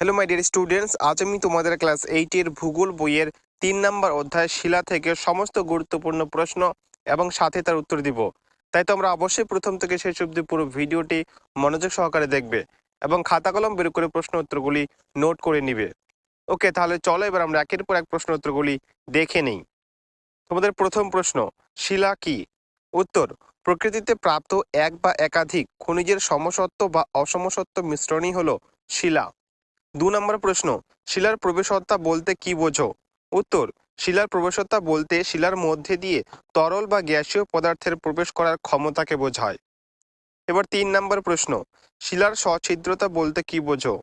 Hello my dear students আজ আমি তোমাদের ক্লাস এইটের ভূগোল বইয়ের তিন নম্বর অধ্যায় শিলা থেকে সমস্ত গুরুত্বপূর্ণ প্রশ্ন এবং সাথে তার উত্তর দিব। তাই তোমরা অবশ্যই প্রথম থেকে শেষ অবধি পুরো ভিডিওটি মনোযোগ সহকারে দেখবে এবং খাতা কলম বের করে প্রশ্ন উত্তরগুলি নোট করে নিবে। ওকে তাহলে চলো এবার আমরা একের পর এক প্রশ্ন উত্তরগুলি দেখে নেই। তোমাদের প্রথম প্রশ্ন, শিলা কি? উত্তর, প্রকৃতিতে প্রাপ্ত এক বা একাধিক খনিজের সমসত্ব বা অসমসত্ব মিশ্রণই হলো শিলা। দু নম্বর প্রশ্ন, শিলার প্রবেশত্তা বলতে কি বোঝো? উত্তর, শিলার প্রবেশত্তা বলতে শিলার মধ্যে দিয়ে তরল বা গ্যাসীয় পদার্থের প্রবেশ করার ক্ষমতাকে বোঝায়। এবার তিন নম্বর প্রশ্ন, শিলার সছিদ্রতা বলতে কি বোঝো?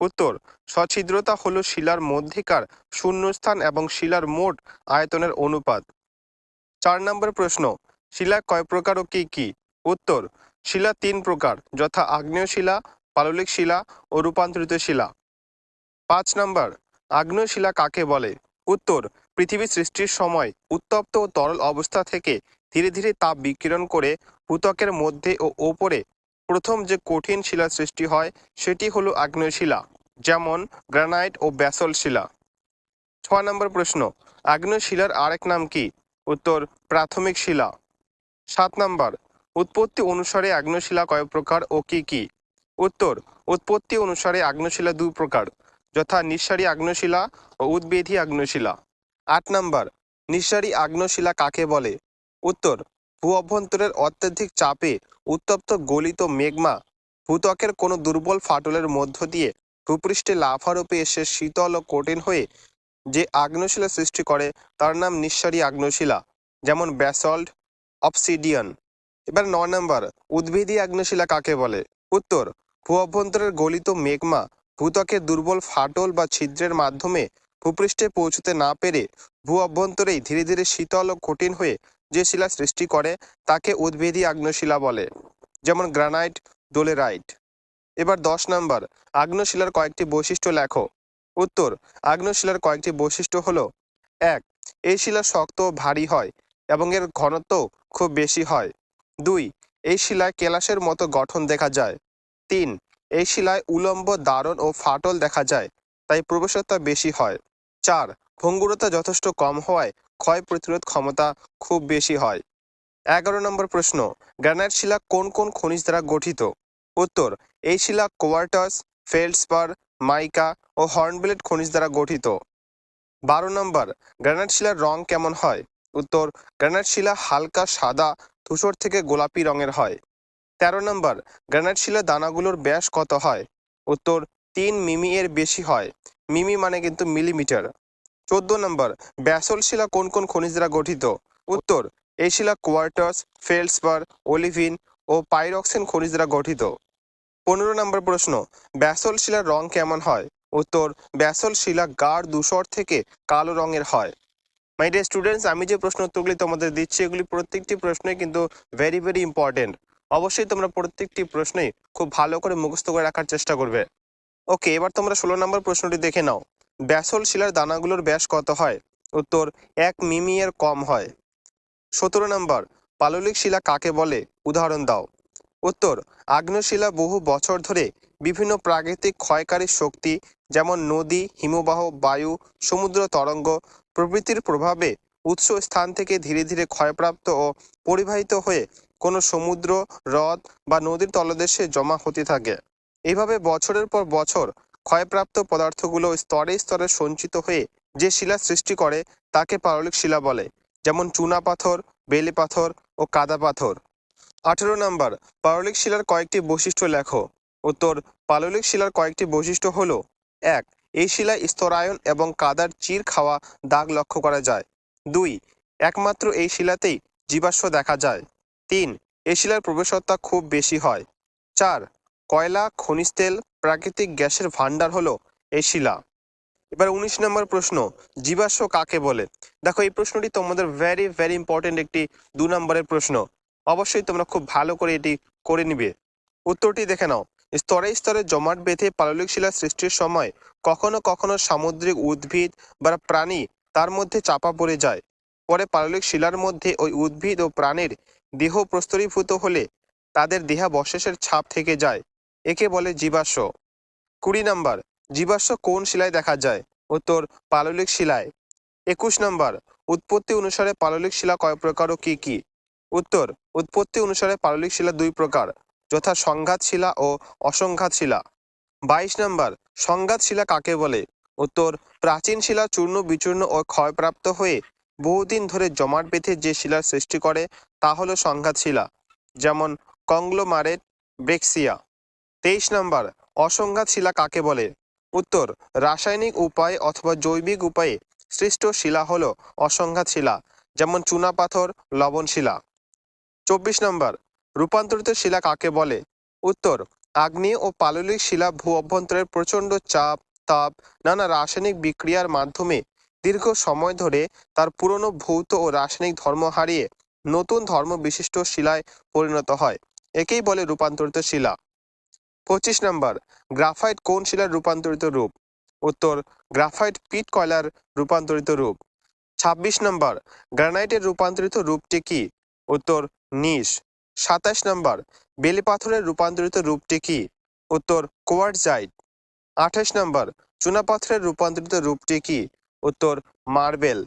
উত্তর সছিদ্রতা হলো শিলার মধ্যেকার শূন্যস্থান এবং শিলার মোট আয়তনের অনুপাত। চার নম্বর প্রশ্ন, শিলা কয় প্রকার ও কি কি? উত্তর, শিলা তিন প্রকার, যথা আগ্নেয় শিলা, পাললিক শিলা ও রূপান্তরিত শিলা। পাঁচ নম্বর আগ্নেয় শিলা কাকে বলে? উত্তর, পৃথিবী সৃষ্টির সময় উত্তপ্ত ও তরল অবস্থা থেকে ধীরে ধীরে তাপ বিকিরণ করে ভূত্বকের মধ্যে ও ওপরে প্রথম যে কঠিন শিলা সৃষ্টি হয়, সেটি হলো আগ্নেয় শিলা যেমন গ্রানাইট ও ব্যাসল শিলা। ছয় নম্বর প্রশ্ন আগ্নেয় শিলার আরেক নাম কি? উত্তর, প্রাথমিক শিলা। সাত নম্বর, উৎপত্তি অনুসারে আগ্নেয় শিলা কয় প্রকার ও কি কি? উত্তর, উৎপত্তি অনুসারে আগ্নেয়শিলা দুই প্রকার। যথা নিঃসারী আগ্নেয়শিলা ও উদ্বেধী আগ্নেয়শিলা। আট নম্বর, নিঃসারী আগ্নেয়শিলা কাকে বলে? উত্তর, ভূ অভ্যন্তরের অত্যধিক চাপে উত্তপ্ত গলিত মেঘমা ভূত্বকের কোনো দুর্বল ফাটলের মধ্য দিয়ে ভূপৃষ্ঠে লাফারূপে এসে শীতল ও কঠিন হয়ে যে আগ্নেয়শিলা সৃষ্টি করে, তার নাম নিঃসারী আগ্নেয়শিলা, যেমন ব্যাসল্ট, অবসিডিয়ান। এবার ন নম্বর উদ্ভিদী আগ্নেয়শিলা কাকে বলে? উত্তর, ভূ অভ্যন্তরের গলিত মেঘমা ভূত্বকের দুর্বল ফাটল বা ছিদ্রের মাধ্যমে ভূপৃষ্ঠে পৌঁছতে না পেরে ভূ অভ্যন্তরেই ধীরে ধীরে শীতল ও কঠিন হয়ে যে শিলা সৃষ্টি করে, তাকে উদ্ভিদী আগ্নেয়শিলা বলে, যেমন গ্রানাইট ডোলেরাইট এবার দশ নম্বর, আগ্নেয়শিলার কয়েকটি বৈশিষ্ট্য লেখো। উত্তর, আগ্নেয়শিলার কয়েকটি বৈশিষ্ট্য হলো, এক, এই শিলা শক্ত ও ভারী হয় এবং এর ঘনত্ব খুব বেশি হয়। দুই, এই শিলায় কেলাসের মতো গঠন দেখা যায়। তিন এই শিলায় উলম্ব, দারণ ও ফাটল দেখা যায়, তাই প্রবেশতা বেশি হয়। চার, ভঙ্গুরতা যথেষ্ট কম হওয়ায় ক্ষয় প্রতিরোধ ক্ষমতা খুব বেশি হয়। এগারো নম্বর প্রশ্ন, গ্রানাইট শিলা কোন কোন খনিজ দ্বারা গঠিত? উত্তর, এই শিলা কোয়ার্টাস, ফেল্ডসপার, মাইকা ও হর্নবেলেট খনিজ দ্বারা গঠিত। বারো নম্বর, গ্রানাইট শিলার রং কেমন হয়? উত্তর, গ্রানাইট শিলা হালকা সাদা, ধূসর থেকে গোলাপি রঙের হয়। তেরো নম্বর গ্রানাইট শিলার দানাগুলোর ব্যাস কত হয়? উত্তর, তিন মিমি এর বেশি হয়। মিমি মানে কিন্তু মিলিমিটার। চোদ্দ নম্বর, ব্যাসল শিলা কোন কোন খনিজ দ্বারা গঠিত? উত্তর, এই শিলা কোয়ার্টাস ফেল্ডসপার অলিভিন ও পাইরক্সিন খনিজ দ্বারা গঠিত। পনেরো নম্বর প্রশ্ন, ব্যাসল শিলার রং কেমন হয়? উত্তর, ব্যাসল শিলা গাঢ় ধূসর থেকে কালো রঙের হয়। মাই ডিয়ার স্টুডেন্টস আমি যে প্রশ্ন উত্তরগুলি তোমাদের দিচ্ছি, এগুলি প্রত্যেকটি প্রশ্নই কিন্তু ভেরি ভেরি ইম্পর্টেন্ট অবশ্যই তোমরা প্রত্যেকটি প্রশ্নই খুব ভালো করে মুখস্থ করে রাখার চেষ্টা করবে। ওকে, এবার তোমরা ষোলো নম্বর প্রশ্নটি দেখে নাও। ব্যাসল শিলার দানাগুলোর ব্যাস কত হয়? উত্তর, এক মিমি এর কম হয়। সতেরো নম্বর, পাললিক শিলা কাকে বলে? উদাহরণ দাও। উত্তর, আগ্নেয়শিলা বহু বছর ধরে বিভিন্ন প্রাকৃতিক ক্ষয়কারী শক্তি, যেমন নদী, হিমবাহ, বায়ু, সমুদ্র, তরঙ্গ প্রভৃতির প্রভাবে উৎস স্থান থেকে ধীরে ধীরে ক্ষয়প্রাপ্ত ও পরিবাহিত হয়ে কোনো সমুদ্র, হ্রদ বা নদীর তলদেশে জমা হতে থাকে। এইভাবে বছরের পর বছর ক্ষয়প্রাপ্ত পদার্থগুলো স্তরে স্তরে সঞ্চিত হয়ে যে শিলা সৃষ্টি করে, তাকে পাললিক শিলা বলে, যেমন চুনা পাথর, বেলে পাথর ও কাদা পাথর। আঠেরো নম্বর পাললিক শিলার কয়েকটি বৈশিষ্ট্য লেখো। উত্তর পাললিক শিলার কয়েকটি বৈশিষ্ট্য হলো, এক, এই শিলায় স্তরায়ন এবং কাদার চির খাওয়া দাগ লক্ষ্য করা যায়। দুই, একমাত্র এই শিলাতেই জীবাশ্ম দেখা যায়। তিন, এই শিলার প্রবেশত্তা খুব বেশি হয়। চার, কয়লা, খনিজ তেল, প্রাকৃতিক গ্যাসের ভাণ্ডার হলো এই শিলা। এবার উনিশ নম্বর প্রশ্ন, জীবাশ্ম কাকে বলে? দেখো, এই প্রশ্নটি তোমাদের ভেরি ভেরি ইম্পর্টেন্ট একটি দু নম্বরের প্রশ্ন। অবশ্যই তোমরা খুব ভালো করে এটি করে নিবে। উত্তরটি দেখে নাও। স্তরে স্তরে জমাট বেঁধে পাললিক শিলা সৃষ্টির সময় কখনো কখনো সামুদ্রিক উদ্ভিদ বা প্রাণী তার মধ্যে চাপা পড়ে যায়। পরে পাললিক শিলার মধ্যে ওই উদ্ভিদ ও প্রাণীর দেহ প্রস্তরীভূত হলে তাদের দেহাবশেষের ছাপ থেকে যায়। একে বলে জীবাশ্ম। কুড়ি নাম্বার, জীবাশ্ম কোন শিলায় দেখা যায়? উত্তর, পাললিক শিলায়। একুশ নম্বর, উৎপত্তি অনুসারে পাললিক শিলা কয় প্রকার ও কি কি? উত্তর, উৎপত্তি অনুসারে পাললিক শিলা দুই প্রকার যথা সংঘাত শিলা ও অসংঘাত শিলা। বাইশ নম্বর, সংঘাত শিলা কাকে বলে? উত্তর, প্রাচীন শিলা চূর্ণ বিচূর্ণ ও ক্ষয়প্রাপ্ত হয়ে বহুদিন ধরে জমাট বেঁধে যে শিলার সৃষ্টি করে, তা হলো সংঘাত শিলা, যেমন কংগ্লোমারেট ব্রেক্সিয়া। তেইশ নম্বর, অসংঘাত শিলা কাকে বলে? উত্তর, রাসায়নিক উপায়ে অথবা জৈবিক উপায়ে সৃষ্ট শিলা হলো অসংঘাত শিলা, যেমন চুনাপাথর লবণ শিলা। চব্বিশ নম্বর, রূপান্তরিত শিলা কাকে বলে? উত্তর, আগ্নেয় ও পাললিক শিলা ভূ অভ্যন্তরের প্রচণ্ড চাপ তাপ, নানা রাসায়নিক বিক্রিয়ার মাধ্যমে দীর্ঘ সময় ধরে তার পুরনো ভৌত ও রাসায়নিক ধর্ম হারিয়ে নতুন ধর্ম বিশিষ্ট শিলায় পরিণত হয়। একেই বলে রূপান্তরিত শিলা। পঁচিশ নম্বর, গ্রাফাইট কোন শিলার রূপান্তরিত রূপ? উত্তর, গ্রাফাইট পিট কয়লার রূপান্তরিত রূপ। ছাব্বিশ নম্বর, গ্রানাইটের রূপান্তরিত রূপটি কি? উত্তর, নিস। সাতাশ নম্বর, বেলে পাথরের রূপান্তরিত রূপটি কি? উত্তর, কোয়ার্টজাইট। আঠাশ নম্বর, চুনাপাথরের রূপান্তরিত রূপটি কি? উত্তর, মার্বেল।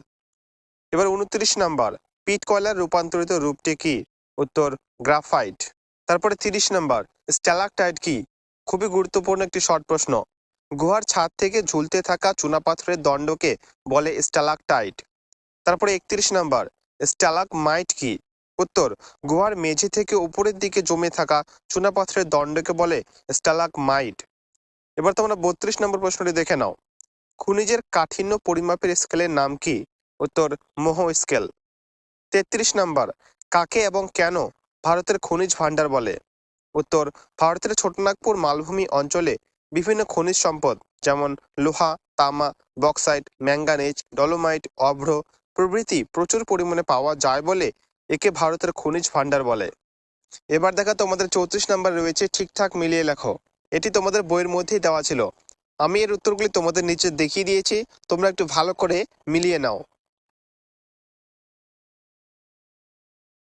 এবার উনত্রিশ নম্বর, পিট কয়লার রূপান্তরিত রূপটি কি? উত্তর, গ্রাফাইট। তারপরে তিরিশ নম্বর স্ট্যালাকটাইট কি? খুবই গুরুত্বপূর্ণ একটি শর্ট প্রশ্ন। গুহার ছাদ থেকে ঝুলতে থাকা চুনাপাথরের দণ্ডকে বলে স্ট্যালাকটাইট তারপরে একত্রিশ নম্বর স্ট্যালাক মাইট কি? উত্তর, গুহার মেঝে থেকে উপরের দিকে জমে থাকা চুনাপাথরের দণ্ডকে বলে স্ট্যালাকমাইট এবার তোমরা বত্রিশ নম্বর প্রশ্নটি দেখে নাও। খনিজের কাঠিন্য পরিমাপের স্কেলের নাম কি? উত্তর, মোহ স্কেল। তেত্রিশ নম্বর, কাকে এবং কেন ভারতের খনিজ ভাণ্ডার বলে? উত্তর, ভারতের ছোটনাগপুর মালভূমি অঞ্চলে বিভিন্ন খনিজ সম্পদ, যেমন লোহা, তামা, বক্সাইট ম্যাঙ্গানিজ ডলোমাইট, অভ্র প্রভৃতি প্রচুর পরিমাণে পাওয়া যায় বলে একে ভারতের খনিজ ভাণ্ডার বলে। এবার দেখা তোমাদের চৌত্রিশ নাম্বার রয়েছে ঠিকঠাক মিলিয়ে লেখো। এটি তোমাদের বইয়ের মধ্যেই দেওয়া ছিল। আমি এর উত্তরগুলি তোমাদের নিচে দেখিয়ে দিয়েছি। তোমরা একটু ভালো করে মিলিয়ে নাও।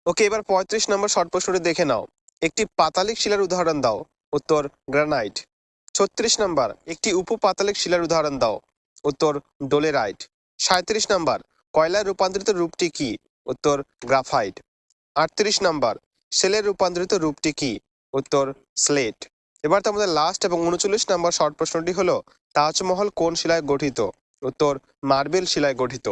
ওকে, এবার পঁয়ত্রিশ নম্বর শর্ট প্রশ্নটি দেখে নাও। একটি পাতালিক শিলার উদাহরণ দাও। উত্তর, গ্রানাইট। ছত্রিশ নম্বর, একটি উপপাতালিক শিলার উদাহরণ দাও। উত্তর, ডোলেরাইট। সাঁত্রিশ নম্বর কয়লার রূপান্তরিত রূপটি কি? উত্তর, গ্রাফাইট। আটত্রিশ নম্বর, সেলের রূপান্তরিত রূপটি কি? উত্তর, স্লেট। এবার তো আমাদের লাস্ট এবং উনচল্লিশ নম্বর শর্ট প্রশ্নটি হলো, তাজমহল কোন শিলায় গঠিত? উত্তর, মার্বেল শিলায় গঠিত।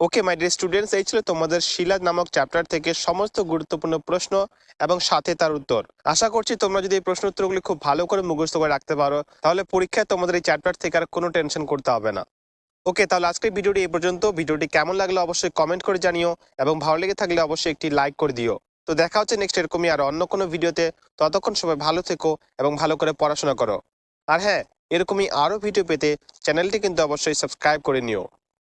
ওকে মাই ডিয়ার স্টুডেন্টস এই ছিল তোমাদের শিলা নামক চ্যাপ্টার থেকে সমস্ত গুরুত্বপূর্ণ প্রশ্ন এবং সাথে তার উত্তর। আশা করছি তোমরা যদি এই প্রশ্ন উত্তরগুলি খুব ভালো করে মুখস্থ করে রাখতে পারো, তাহলে পরীক্ষায় তোমাদের এই চ্যাপ্টার থেকে আর কোনো টেনশন করতে হবে না। ওকে তাহলে আজকের ভিডিওটি এই পর্যন্ত। ভিডিওটি কেমন লাগল অবশ্যই কমেন্ট করে জানিও এবং ভালো লেগে থাকলে অবশ্যই একটি লাইক করে দিও। তো দেখা হচ্ছে নেক্সট এরকমই আর অন্য কোনো ভিডিওতে। ততক্ষণ সবাই ভালো থেকো এবং ভালো করে পড়াশোনা করো। আর হ্যাঁ এরকমই আরও ভিডিও পেতে চ্যানেলটি কিন্তু অবশ্যই সাবস্ক্রাইব করে নিও।